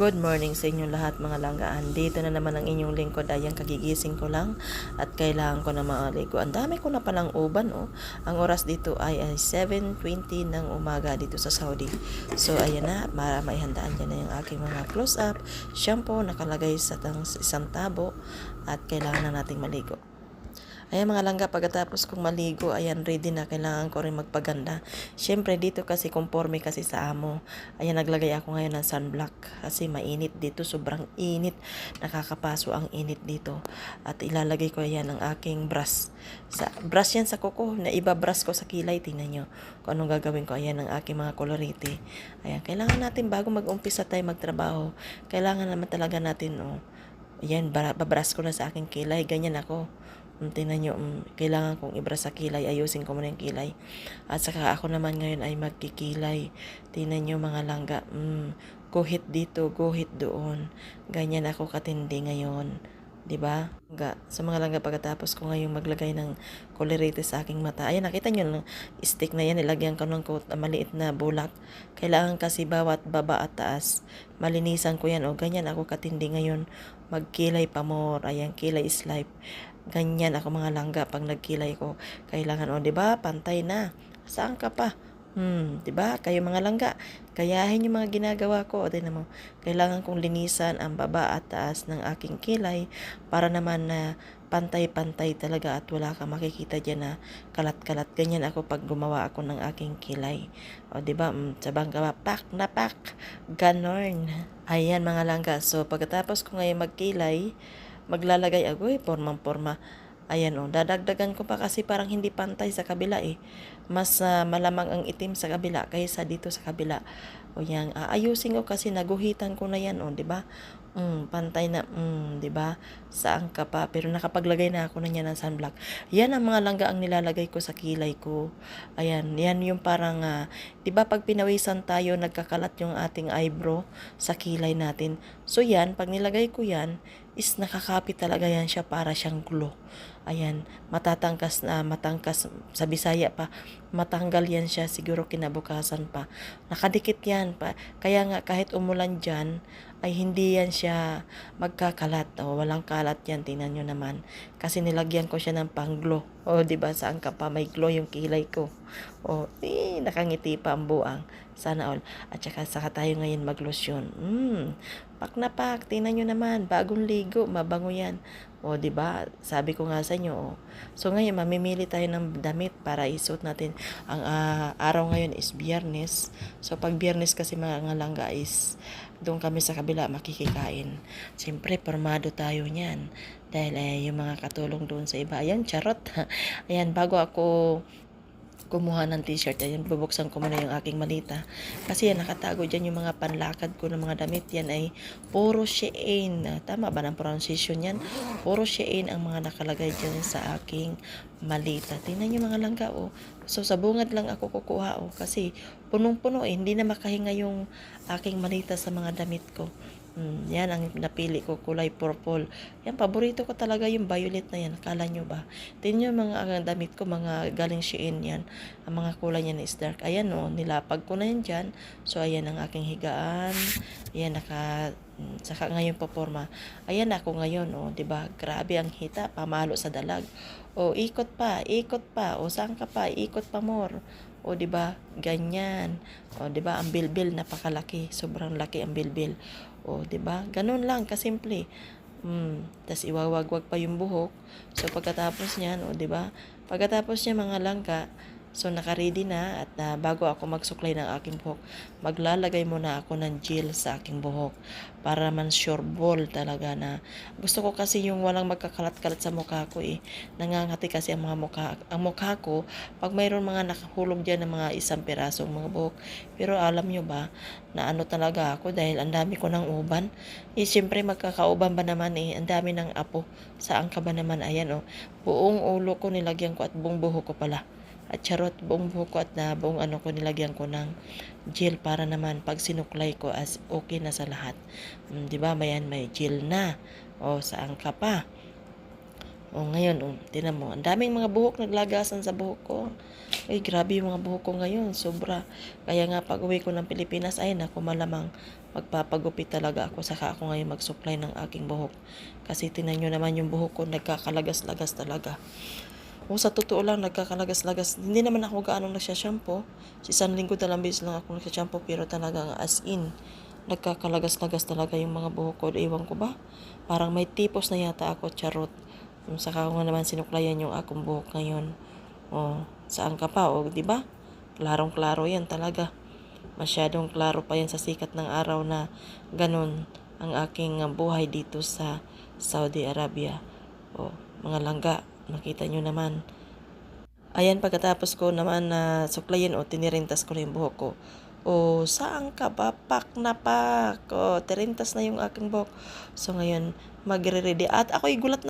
Good morning sa inyong lahat mga langgaan. Dito na naman ang inyong lingkod. Ayan, kagigising ko lang at kailangan ko na maaligo. Ang dami ko na palang uban. Oh. Ang oras dito ay, ay 7.20 ng umaga dito sa Saudi. So ayan na, para maihandaan dyan na yung aking mga close-up. Shampoo nakalagay sa tang, isang tabo at kailangan na nating maligo. Ayan mga langga, pagkatapos kong maligo, ayan ready na, kailangan ko rin magpaganda. Siyempre dito kasi conforme kasi sa amo. Ayan naglagay ako ngayon ng sunblock kasi mainit dito, sobrang init. Nakakapaso ang init dito. At ilalagay ko ayan ang aking brush. Sa, brush yan sa kuko, na iba brush ko sa kilay, tingnan nyo. Kung anong gagawin ko, ayan ang aking mga colorete. Ayan, kailangan natin bago mag-umpisa tayo magtrabaho, kailangan naman talaga natin, oh, Ayan, babras ko na sa aking kilay. Ganyan ako. Um, tingnan nyo, um, kailangan kong ibra sa kilay. Ayusin ko muna yung kilay. At saka ako naman ngayon ay magkikilay. Tingnan nyo mga langga. Um, guhit dito, guhit doon. Ganyan ako katindi ngayon. 'Di ba? Ga, sa mga langga pagkatapos ko ngayong maglagay ng colorete sa aking mata. Ayan, nakita nyo lang, stick na yan, ilagyan ko ng coat, maliit na bulak. Kailangan kasi bawat baba at taas, malinisan ko yan. O ganyan ako katindi ngayon, magkilay pa more. Ayan, kilay is life. Ganyan ako mga langga pag nagkilay ko. Kailangan, o 'di ba pantay na. Saan ka pa? Hmm, 'di ba? Kayo mga langga, kayahin yung mga ginagawa ko. O din mo, kailangan kong linisan ang baba at taas ng aking kilay para naman na pantay-pantay talaga at wala kang makikita diyan na kalat-kalat. Ganyan ako pag gumawa ako ng aking kilay. O, di ba? Mm, sa bangka ba? Pak na pak. Ganon. Ayan mga langga. So, pagkatapos ko ngayon magkilay, maglalagay ako eh, formang-forma. Ayan o, dadagdagan ko pa kasi parang hindi pantay sa kabila eh. Mas ah, malamang ang itim sa kabila kaysa dito sa kabila. O yan, aayusin ko kasi naguhitan ko na yan o, di ba? Mm, pantay na, mm, 'di ba? Saan ka pa? Pero nakapaglagay na ako na niya ng sunblock. Yan ang mga langga ang nilalagay ko sa kilay ko. Ayan, yan yung parang, ah, 'di ba pag pinawisan tayo, nagkakalat yung ating eyebrow sa kilay natin. So yan, pag nilagay ko yan, is nakakapit talaga yan siya para siyang glow. Ayan, matatangkas na, matangkas, sa Bisaya pa, matanggal yan siya, siguro kinabukasan pa. Nakadikit yan pa. Kaya nga kahit umulan dyan, ay hindi yan siya magkakalat. O, walang kalat yan, tingnan nyo naman. Kasi nilagyan ko siya ng pang-glow. O, di ba saan ka pa may glow yung kilay ko. O, eh, nakangiti pa ang buang. Sana all. At saka saka tayo ngayon maglosyon. Hmm, pak na pak, tingnan nyo naman, bagong ligo, mabango yan. O, di ba? Sabi ko nga sa inyo, o. So, ngayon, mamimili tayo ng damit para isuot natin. Ang ah, araw ngayon is biyernes. So, pag biyernes kasi mga langga is doon kami sa kabila makikikain. Siyempre, formado tayo niyan. Dahil eh, yung mga katulong doon sa iba. Ayan, charot. Ayan, bago ako kumuha ng t-shirt. Ayan, bubuksan ko muna yung aking malita. Kasi yan, nakatago dyan yung mga panlakad ko ng mga damit. Yan ay puro Shein. Tama ba ng pronunciation yan? Puro Shein ang mga nakalagay dyan sa aking malita. Tingnan yung mga langga, oh. So, sa bungad lang ako kukuha, oh. Kasi, punong-puno, eh. Hindi na makahinga yung aking malita sa mga damit ko. Mm, yan ang napili ko, kulay purple. Yan, paborito ko talaga yung violet na yan. Kala nyo ba? Tingnan yung mga ang damit ko, mga galing Shein yan. Ang mga kulay niyan is dark. Ayan o, nilapag ko na yan dyan. So, ayan ang aking higaan. Ayan, naka, mm, saka ngayon po forma. Ayan ako ngayon, o, di ba? Grabe ang hita, pamalo sa dalag. O, ikot pa, ikot pa. O, saan ka pa? Ikot pa more. O, di ba? Ganyan. O, di ba? Ang bilbil napakalaki. Sobrang laki ang bilbil. O, ba? Ganun lang, kasimple. Mm, tas iwawagwag pa yung buhok. So pagkatapos niyan, o ba? Pagkatapos niya mga langka, so naka-ready na at ah, bago ako magsuklay ng aking buhok, maglalagay muna ako ng gel sa aking buhok para man sure ball talaga na gusto ko kasi yung walang magkakalat-kalat sa mukha ko eh. Nangangati kasi ang mga mukha, ang mukha ko pag mayroon mga nakahulog diyan ng mga isang pirasong mga buhok. Pero alam nyo ba, na ano talaga ako dahil ang dami ko ng uban. Eh, siyempre magkakauban ba naman eh, ang dami ng apo. Saan ka ba naman? Ayan oh, buong ulo ko nilagyan ko at buong buhok ko pala. At charot, buong buhok ko at na buong ano ko nilagyan ko ng gel para naman pag sinuklay ko as okay na sa lahat. Mm, 'Di ba? Mayan may gel na. O saan ka pa? O ngayon, oh, tinan mo, ang daming mga buhok naglagasan sa buhok ko. Ay, grabe yung mga buhok ko ngayon, sobra. Kaya nga pag uwi ko ng Pilipinas, ay naku malamang magpapagupit talaga ako. Saka ako ngayon mag-supply ng aking buhok. Kasi tinan nyo naman yung buhok ko, nagkakalagas-lagas talaga. Kung sa totoo lang, nagkakalagas-lagas. Hindi naman ako gaano nagsha-shampoo. Si isang linggo talang bis lang ako nagsha-shampoo, pero talagang as in, nagkakalagas-lagas talaga yung mga buhok ko. Ewan ko ba? Parang may tipos na yata ako, charot. Saka ko nga naman sinuklayan yung akong buhok ngayon. O, saan ka pa? O, di ba? Klarong-klaro yan talaga. Masyadong klaro pa yan sa sikat ng araw na ganun ang aking uh, buhay dito sa Saudi Arabia. O, mga langga, nakita nyo naman. Ayan, pagkatapos ko naman na suklayin o tinirintas ko na yung buhok ko. O, saan ka ba? Pak na pak. O, tirintas na yung aking buhok. So, ngayon, magre-ready. At ako'y gulat na